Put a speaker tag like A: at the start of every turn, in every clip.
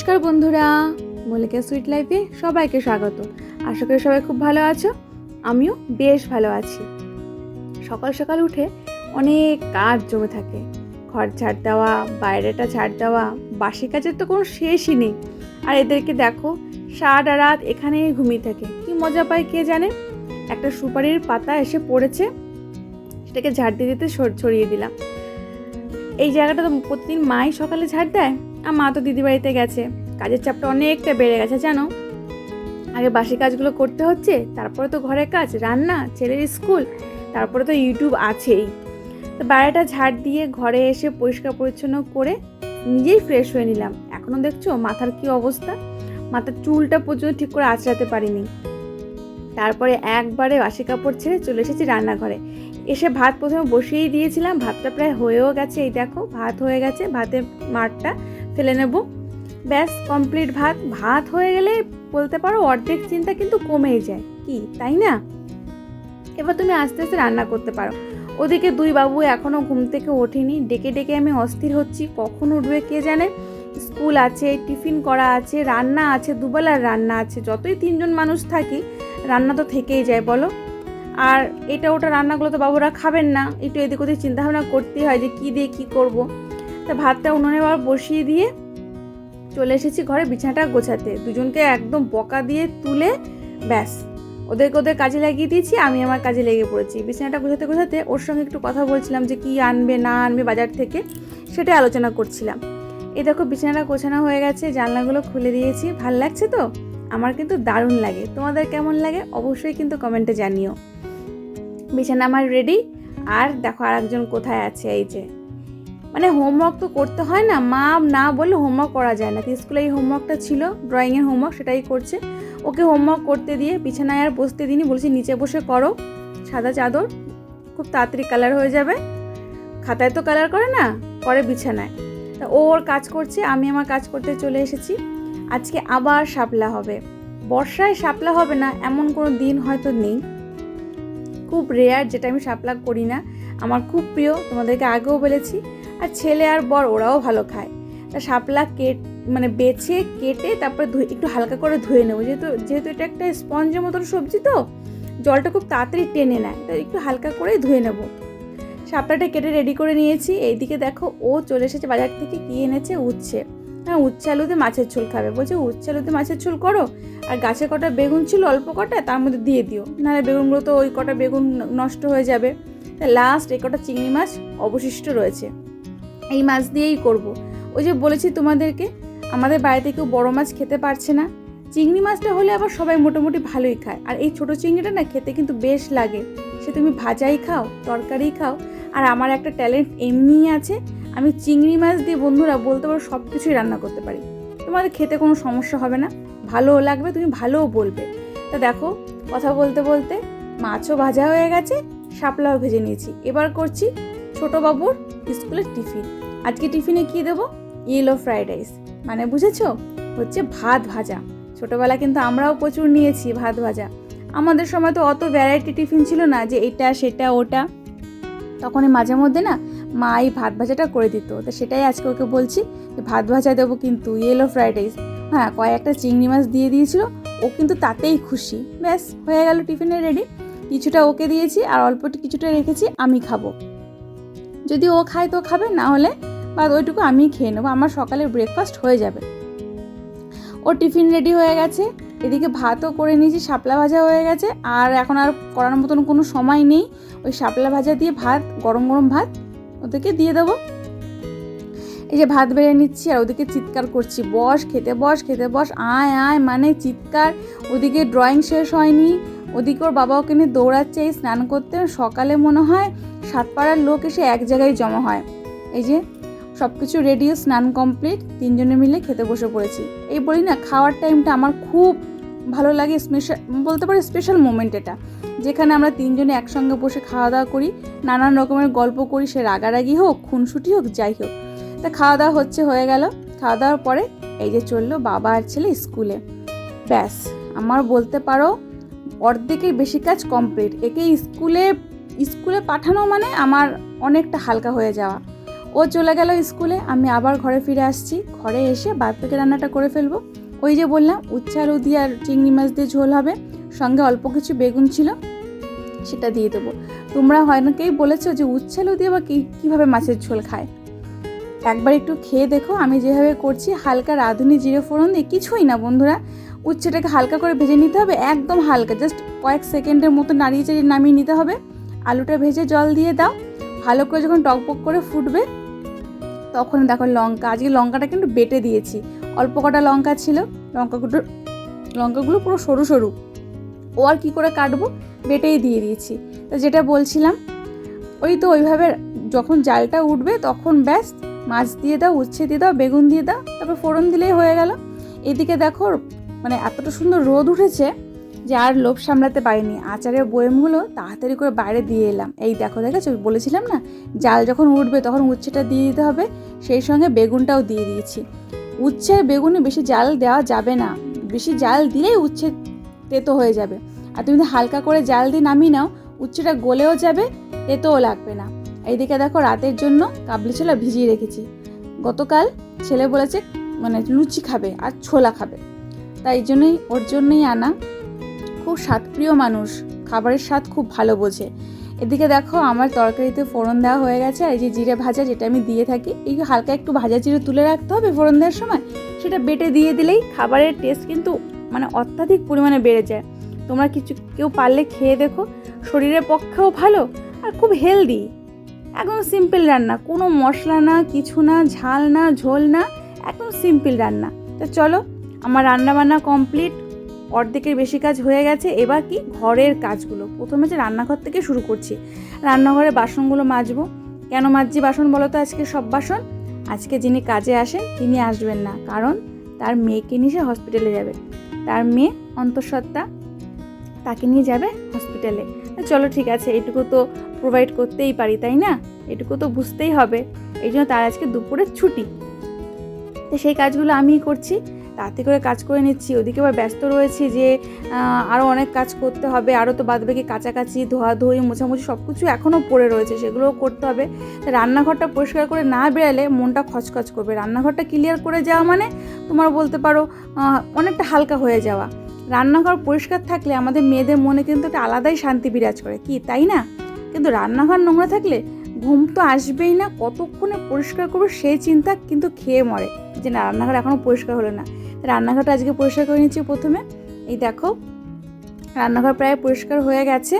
A: নমস্কার বন্ধুরা, মল্লিকা সুইট লাইফে সবাইকে স্বাগত। আশা করি সবাই খুব ভালো আছো, আমিও বেশ ভালো আছি। সকাল সকাল উঠে অনেক কাজ জমে থাকে। ঘর ঝাড় দেওয়া, বাইরেটা ঝাড় দেওয়া, বাসি কাজের তো কোনো শেষই নেই। আর এদেরকে দেখো, সারা রাত এখানেই ঘুমিয়ে থাকে। কি মজা পায় কে জানে? একটা সুপারির পাতা এসে পড়েছে, সেটাকে ঝাড় দিয়ে দিতে ছড়িয়ে দিলাম। এই জায়গাটা তো প্রতিদিন মাই সকালে ঝাড় দেয়? আর মা তো দিদি বাড়িতে গেছে। কাজের চাপটা অনেকটা বেড়ে গেছে, জানো? আগে বাসি কাজগুলো করতে হচ্ছে, তারপরে তো ঘরের কাজ, রান্না, ছেলের স্কুল, তারপরে তো ইউটিউব আছেই। তো বাইরেটা ঝাড় দিয়ে ঘরে এসে পরিষ্কার পরিচ্ছন্ন করে নিজেই ফ্রেশ হয়ে নিলাম। এখনও দেখছ মাথার কি অবস্থা? মাথার চুলটা পর্যন্ত ঠিক করে আঁচড়াতে পারিনি। তারপরে একবারে বাসি কাপড় ছেড়ে চলে এসেছি রান্নাঘরে। এসে ভাত প্রথমে বসিয়েই দিয়েছিলাম, ভাতটা প্রায় হয়েও গেছে, এই দেখো, ভাত হয়ে গেছে, ভাতের মাঠটা ফেলে নেব। ব্যাস কমপ্লিট ভাত। ভাত হয়ে গেলে বলতে পারো অর্ধেক চিন্তা কিন্তু কমেই যায়। কি, তাই না? এবার তুমি আস্তে আস্তে রান্না করতে পারো। ওদিকে দুই বাবু এখনও ঘুম থেকে ওঠেনি। ডেকে ডেকে আমি অস্থির হচ্ছি। কখন উঠবে কে জানে? স্কুল আছে, টিফিন করা আছে, রান্না আছে, দুবেলার রান্না আছে। যতই তিনজন মানুষ থাকি, রান্না তো থেকেই যায়, বলো। আর এটা ওটা রান্নাগুলো তো বাবুরা খাবেন না। একটু এদিক ওদিক চিন্তাভাবনা করতেই হয় যে কী দিয়ে কী করব। তা ভাতটা উনুনে আবার বসিয়ে দিয়ে চলে এসেছি ঘরে বিছানাটা গোছাতে। দুজনকে একদম বকা দিয়ে তুলে ব্যাস। ওদেরকে ওদের কাজে লাগিয়ে দিয়েছি, আমি আমার কাজে লেগে পড়েছি। বিছানাটা গোছাতে গোছাতে ওর সঙ্গে একটু কথা বলছিলাম যে কি আনবে, না আনবে বাজার থেকে, সেটাই আলোচনা করছিলাম। এই দেখো বিছানাটা গোছানো হয়ে গেছে, জানলাগুলো খুলে দিয়েছি। ভালো লাগছে তো? আমার কিন্তু দারুণ লাগে। তোমাদের কেমন লাগে? অবশ্যই কিন্তু কমেন্টে জানিও। বিছানা আমার রেডি আর দেখো আর একজন কোথায় আছে, এই যে। মানে হোমওয়ার্ক তো করতে হয় না। মা না বললে হোমওয়ার্ক করা যায় না। স্কুলে এই হোমওয়ার্কটা ছিল ড্রয়িংয়ের হোমওয়ার্ক সেটাই করছে। ওকে হোমওয়ার্ক করতে দিয়ে বিছানায় আর বসতে দিনই বলছি নিচে বসে করো। সাদা চাদর, খুব তাড়াতাড়ি কালার হয়ে যাবে। খাতায় তো কালার করে না করে বিছানায়। তা ও ওর কাজ করছে, আমি আমার কাজ করতে চলে এসেছি। আজকে আবার শাপলা হবে। বর্ষায় শাপলা হবে না, এমন কোনো দিন হয়তো নেই। খুব রেয়ার যেটা আমি শাপলা করি না। আমার খুব প্রিয়, তোমাদেরকে আগেও বলেছি। আর ছেলে আর বর, ওরাও ভালো খায়। তা শাপলা কেট মানে বেছে, কেটে তারপরে ধুয়ে, একটু হালকা করে ধুয়ে নেব। যেহেতু যেহেতু এটা একটা স্পঞ্জের মতন সবজি তো, জলটা খুব তাড়াতাড়ি টেনে নেয়। তো একটু হালকা করেই ধুয়ে নেব। শাপলাটা কেটে রেডি করে নিয়েছি। এইদিকে দেখো, ও চলে এসেছে বাজার থেকে, কি এনেছে? উচ্ছে। হ্যাঁ উচ্ছে আলুতে মাছের ঝোল খাবে। বলছে, উচ্ছে আলুতে মাছের ঝোল করো? আর গাছে কটা বেগুন ছিল, অল্প কটা, তার মধ্যে দিয়ে দিও। নাহলে বেগুনগুলো তো ওই কটা বেগুন নষ্ট হয়ে যাবে। লাস্ট এই কটা চিংড়ি মাছ অবশিষ্ট রয়েছে। এই মাছ দিয়েই করব। ওই যে বলেছি তোমাদেরকে, আমাদের বাড়িতে কেউ বড়ো মাছ খেতে পারছে না। চিংড়ি মাছটা হলে আবার সবাই মোটামুটি ভালোই খায়। আর এই ছোটো চিংড়িটা না খেতে কিন্তু বেশ লাগে। সে তুমি ভাজাই খাও, তরকারি খাও। আর আমার একটা ট্যালেন্ট এমনিই আছে, আমি চিংড়ি মাছ দিয়ে বন্ধুরা বলতে পারো সব কিছুই রান্না করতে পারি। তোমাদের খেতে কোনো সমস্যা হবে না। ভালোও লাগবে, তুমি ভালোও বলবে। তা দেখো, কথা বলতে বলতে মাছও ভাজা হয়ে গেছে, শাপলাও ভেজে নিয়েছি। এবার করছি ছোট বাবুর স্কুলের টিফিন। আজকে টিফিনে কি দেবো? ইয়েলো ফ্রাইড রাইস মানে বুঝেছ? হচ্ছে ভাত ভাজা। ছোটোবেলা কিন্তু আমরাও প্রচুর নিয়েছি ভাত ভাজা। আমাদের সময় তো অত ভ্যারাইটি টিফিন ছিল না যে এটা, সেটা, ওটা। তখন মাঝে মধ্যে না মা এই ভাত ভাজাটা করে দিত। তো সেটাই আজকে ওকে বলছি যে ভাত ভাজা দেবো কিন্তু ইয়েলো ফ্রাইড রাইস হ্যাঁ কয়েকটা চিংড়ি মাছ দিয়ে দিয়েছিল। ও কিন্তু তাতেই খুশি। ব্যাস, হয়ে গেল টিফিনে রেডি কিছুটা ওকে দিয়েছি আর অল্প কিছুটা রেখেছি, আমি খাব। যদি ও খায় তো খাবে, না হলে বা ওইটুকু আমি খেয়ে নেব। আমার সকালের ব্রেকফাস্ট হয়ে যাবে। ওর টিফিন রেডি হয়ে গেছে। এদিকে ভাতও করে নিয়েছি, শাপলা ভাজা হয়ে গেছে। আর এখন আর করার মতন কোনো সময় নেই। ওই শাপলা ভাজা দিয়ে ভাত, গরম গরম ভাত ওদেরকে দিয়ে দেবো। এই যে ভাত বেড়ে নিচ্ছি আর ওদিকে চিৎকার করছি, বস, খেতে বস খেতে বস, আয় আয়। মানে চিৎকার। ওদিকে ড্রয়িং শেষ হয়নি। ওদিকে ওর বাবা ওকে নিয়ে দৌড়াচ্ছে, এই স্নান করতে। সকালে মনে হয় সাতপাড়ার লোক এসে এক জায়গায় জমা হয়। এই যে সব কিছু রেডিও স্নান কমপ্লিট তিনজনে মিলে খেতে বসে পড়েছি। এই বলি না, খাওয়ার টাইমটা আমার খুব ভালো লাগে স্পেশাল বলতে পারি স্পেশাল মোমেন্ট এটা। যেখানে আমরা তিনজনে একসঙ্গে বসে খাওয়া দাওয়া করি, নানান রকমের গল্প করি, সে রাগারাগি হোক, খুনসুটি হোক, যাই হোক। তা খাওয়া দাওয়া হচ্ছে, হয়ে গেল। খাওয়া দাওয়ার পরে এই যে চলল বাবা আর ছেলে স্কুলে। ব্যাস, আমার বলতে পারো অর্ধেকের বেশি কাজ কমপ্লিট একে স্কুলে স্কুলে পাঠানো মানে আমার অনেকটা হালকা হয়ে যাওয়া। ও চলে গেল স্কুলে, আমি আবার ঘরে ফিরে আসছি। ঘরে এসে বাদবাকি রান্নাটা করে ফেলব। ওই যে বললাম, উচ্ছে আলু দিয়ে আর চিংড়ি মাছ দিয়ে ঝোল হবে। সঙ্গে অল্প কিছু বেগুন ছিল, সেটা দিয়ে দেবো। তোমরা হয় বলেছ যে উচ্ছে আলু দিয়ে বা কী- কীভাবে মাছের ঝোল খায়? একবার একটু খেয়ে দেখো, আমি যেভাবে করছি, হালকা রাঁধুনি, জিরে ফোড়ন দিয়ে কিছুই না বন্ধুরা। উচ্ছেটাকে হালকা করে ভেজে নিতে হবে, একদম হালকা জাস্ট কয়েক সেকেন্ডের মতো নাড়িয়ে চাড়িয়ে নামিয়ে নিতে হবে। আলুটা ভেজে জল দিয়ে দাও। ভালো করে যখন টকবক করে ফুটবে, তখন দেখো লঙ্কা, আজকে লঙ্কাটা কিন্তু বেটে দিয়েছি। অল্প কটা লঙ্কা ছিল লঙ্কাগুলো লঙ্কাগুলো পুরো সরু সরু। ও আর কী করে কাটবো? বেটেই দিয়ে দিয়েছি। তো যেটা বলছিলাম, ওই তো ওইভাবে যখন জালটা উঠবে, তখন ব্যাস মাছ দিয়ে দাও, উচ্ছে দিয়ে দাও, বেগুন দিয়ে দাও, তারপর ফোড়ন দিলেই হয়ে গেল। এদিকে দেখো মানে এতটা সুন্দর রোদ উঠেছে যে আর লোভ সামলাতে পারিনি। আচারের বয়েমগুলো তাড়াতাড়ি করে বাইরে দিয়ে এলাম। এই দেখো, দেখেছ? বলেছিলাম না? জাল যখন উঠবে তখন উচ্ছেটা দিয়ে দিতে হবে। সেই সঙ্গে বেগুনটাও দিয়ে দিয়েছি। উচ্ছে আর বেগুনে বেশি জাল দেওয়া যাবে না। বেশি জাল দিলেই উচ্ছে তেতো হয়ে যাবে। আর তুমি হালকা করে জাল দিয়ে নামিয়ে নাও, উচ্ছেটা গলেও যাবে, তেতোও লাগবে না। এইদিকে দেখো, রাতের জন্য কাবলি ছোলা ভিজিয়ে রেখেছি। গতকাল ছেলে বলেছে মানে লুচি খাবে আর ছোলা খাবে। তাই জন্যই, ওর জন্যই আনা। খুব স্বাদপ্রিয় মানুষ। খাবারের স্বাদ খুব ভালো বোঝে। এদিকে দেখো, আমার তরকারিতে ফোড়ন দেওয়া হয়ে গেছে, আর এই যে জিরে ভাজা যেটা আমি দিয়ে থাকি, এই হালকা একটু ভাজা জিরে তুলে রাখতে হবে ফোড়ন দেওয়ার সময়। সেটা বেটে দিয়ে দিলেই খাবারের টেস্ট কিন্তু মানে অত্যাধিক পরিমাণে বেড়ে যায়। তোমরা কিছু কেউ পারলে খেয়ে দেখো, শরীরের পক্ষেও ভালো আর খুব হেলদি একদম সিম্পল রান্না, কোনো মশলা না, কিছু না, ঝাল না, ঝোল না, একদম সিম্পল রান্না। তো চলো, আমার রান্না বান্না কমপ্লিট অর্ধেকের বেশি কাজ হয়ে গেছে। এবার কি? ঘরের কাজগুলো। প্রথমে যে রান্নাঘর থেকে শুরু করছি। রান্নাঘরে বাসনগুলো মাজবো। কেন মাজছি বাসন বলো তো আজকে? সব বাসন। আজকে যিনি কাজে আসেন, তিনি আসবেন না। কারণ তার মেয়েকে নিয়ে সে হসপিটালে যাবে। তার মেয়ে অন্তঃসত্ত্বা তাকে নিয়ে যাবে হসপিটালে চলো ঠিক আছে, এটুকু তো প্রোভাইড করতেই পারি, তাই না? এটুকু তো বুঝতেই হবে। এই জন্য তার আজকে দুপুরে ছুটি। তো সেই কাজগুলো আমিই করছি। তাতে করে কাজ করে নিচ্ছি, ওদিকে আবার ব্যস্ত রয়েছি যে আরও অনেক কাজ করতে হবে আরও তো বাদবাকি কাছাকাছি, ধোয়াধুয়ি, মোছামুছি সব কিছু এখনও পড়ে রয়েছে, সেগুলোও করতে হবে। রান্নাঘরটা পরিষ্কার করে না বেরালে মনটা খচখচ করবে। রান্নাঘরটা ক্লিয়ার করে যাওয়া মানে তোমার বলতে পারো অনেকটা হালকা হয়ে যাওয়া। রান্নাঘর পরিষ্কার থাকলে আমাদের মেয়েদের মনে কিন্তু একটা আলাদাই শান্তি বিরাজ করে। কি, তাই না? কিন্তু রান্নাঘর নোংরা থাকলে ঘুম তো আসবেই না, কতক্ষণে পরিষ্কার করব সেই চিন্তা কিন্তু খেয়ে মরে। যে না, রান্নাঘর এখনও পরিষ্কার হলো না। রান্নাঘরটা আজকে পরিষ্কার করে নিচ্ছি প্রথমে। এই দেখো, রান্নাঘর প্রায় পরিষ্কার হয়ে গেছে।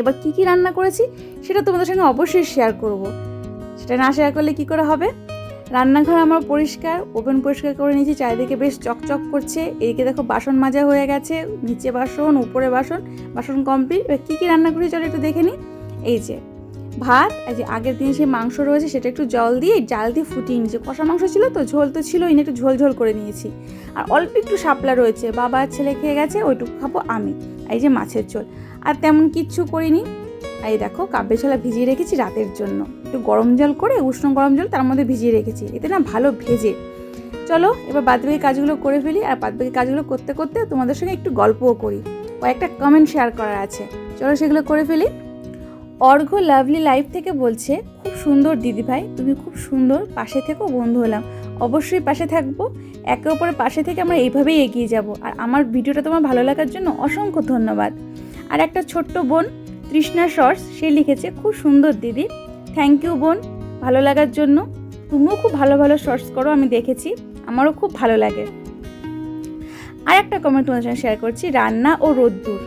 A: এবার কি কি রান্না করেছি সেটা তোমাদের সঙ্গে অবশ্যই শেয়ার করব। সেটা না শেয়ার করলে কি করে হবে? রান্নাঘর আমার পরিষ্কার ওভেন পরিষ্কার করে নিয়েছি, চারিদিকে বেশ চকচক করছে। এইদিকে দেখো বাসন মাজা হয়ে গেছে, নিচে বাসন, উপরে বাসন বাসন কমপ্লিট এবার কী কী রান্না করেছি চলো একটু দেখে নিই এই যে ভাত, এই যে আগের দিন সেই মাংস রয়েছে সেটা একটু জল দিয়ে জাল দিয়ে ফুটিয়ে নিয়েছি। কষা মাংস ছিল তো, ঝোল তো ছিলই না একটু ঝোল ঝোল করে নিয়েছি। আর অল্প একটু শাপলা রয়েছে, বাবা ছেলে খেয়ে গেছে, ওইটুকু খাব আমি, এই যে মাছের ঝোল। আর তেমন কিচ্ছু করিনি। এই দেখো, কাব্যে ছোলা ভিজিয়ে রেখেছি রাতের জন্য। একটু গরম জল করে, উষ্ণ গরম জল তার মধ্যে ভিজিয়ে রেখেছি, এতে না ভালো ভেজে। চলো, এবার বাদবাকি কাজগুলো করে ফেলি, আর বাদবাকি কাজগুলো করতে করতে তোমাদের সঙ্গে একটু গল্পও করি। কয়েকটা কমেন্ট শেয়ার করার আছে। চলো সেগুলো করে ফেলি। অর্ঘ লাভলি লাইফ থেকে বলছে, খুব সুন্দর দিদিভাই তুমি খুব সুন্দর, পাশে থেকেও বন্ধু হলাম। অবশ্যই পাশে থাকব। একে অপরের পাশে থেকে আমরা এইভাবেই এগিয়ে যাব। আর আমার ভিডিওটা তোমার ভালো লাগার জন্য অসংখ্য ধন্যবাদ। আর একটা ছোট্ট বোন, তৃষ্ণা শর্টস, সে লিখেছে, খুব সুন্দর দিদি। থ্যাংক ইউ বোন, ভালো লাগার জন্য। তুমিও খুব ভালো ভালো শর্টস করো, আমি দেখেছি। আমারও খুব ভালো লাগে। আর একটা কমেন্ট তোমাদের সঙ্গে শেয়ার করছি, রান্না ও রোদ্দুর।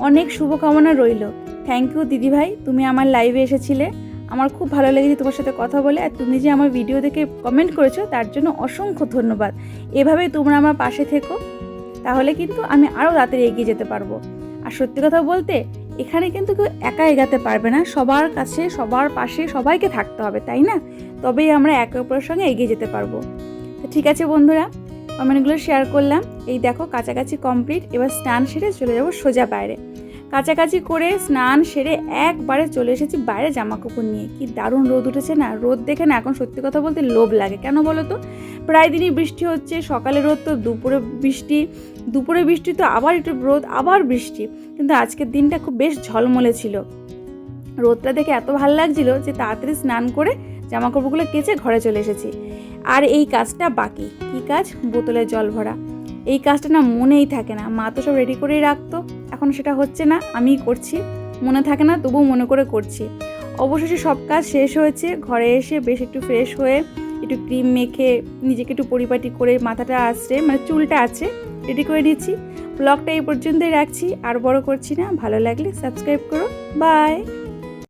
A: অনেক শুভকামনা রইল। থ্যাংক ইউ দিদিভাই তুমি আমার লাইভে এসেছিলে। আমার খুব ভালো লেগেছে তোমার সাথে কথা বলে। আর তুমি যে আমার ভিডিও দেখে কমেন্ট করেছ, তার জন্য অসংখ্য ধন্যবাদ। এভাবেই তোমরা আমার পাশে থেকো। তাহলে কিন্তু আমি আরও তাড়াতাড়ি এগিয়ে যেতে পারব। আর সত্যি কথা বলতে, এখানে কিন্তু কেউ একা এগাতে পারবে না। সবার কাছে, সবার পাশে সবাইকে থাকতে হবে, তাই না? তবেই আমরা একে অপরের সঙ্গে এগিয়ে যেতে পারব। ঠিক আছে বন্ধুরা কমেন্টগুলো শেয়ার করলাম। এই দেখো, কাছাকাছি কমপ্লিট এবার স্নান সেরে চলে যাব সোজা বাইরে। কাছাকাছি করে স্নান সেরে একবারে চলে এসেছি বাইরে জামা কাপড় নিয়ে। কি দারুণ রোদ উঠেছে না? রোদ দেখে না এখন সত্যি কথা বলতে লোভ লাগে। কেন বলো তো? প্রায় দিনই বৃষ্টি হচ্ছে, সকালে রোদ তো, দুপুরে বৃষ্টি। দুপুরে বৃষ্টি তো, আবার একটু রোদ, আবার বৃষ্টি। কিন্তু আজকের দিনটা খুব বেশ ঝলমলে ছিল। রোদটা দেখে এত ভালো লাগছিল যে তাড়াতাড়ি স্নান করে জামা কাপড়গুলো কেচে ঘরে চলে এসেছি। আর এই কাজটা বাকি। কী কাজ? বোতলে জল ভরা। এই কাজটা না মনেই থাকে না। মা তো সব রেডি করেই রাখতো। এখন সেটা হচ্ছে না আমি করছি। মনে থাকে না, তবুও মনে করে করছি। অবশেষে সব কাজ শেষ হয়েছে, ঘরে এসে বেশ একটু ফ্রেশ হয়ে একটু ক্রিম মেখে নিজেকে একটু পরিপাটি করে মাথাটা আসছে মানে চুলটা আছে রেডি করে নিচ্ছি। ব্লগটা এই পর্যন্তই রাখছি, আর বড় করছি না, ভালো লাগলে সাবস্ক্রাইব করো বাই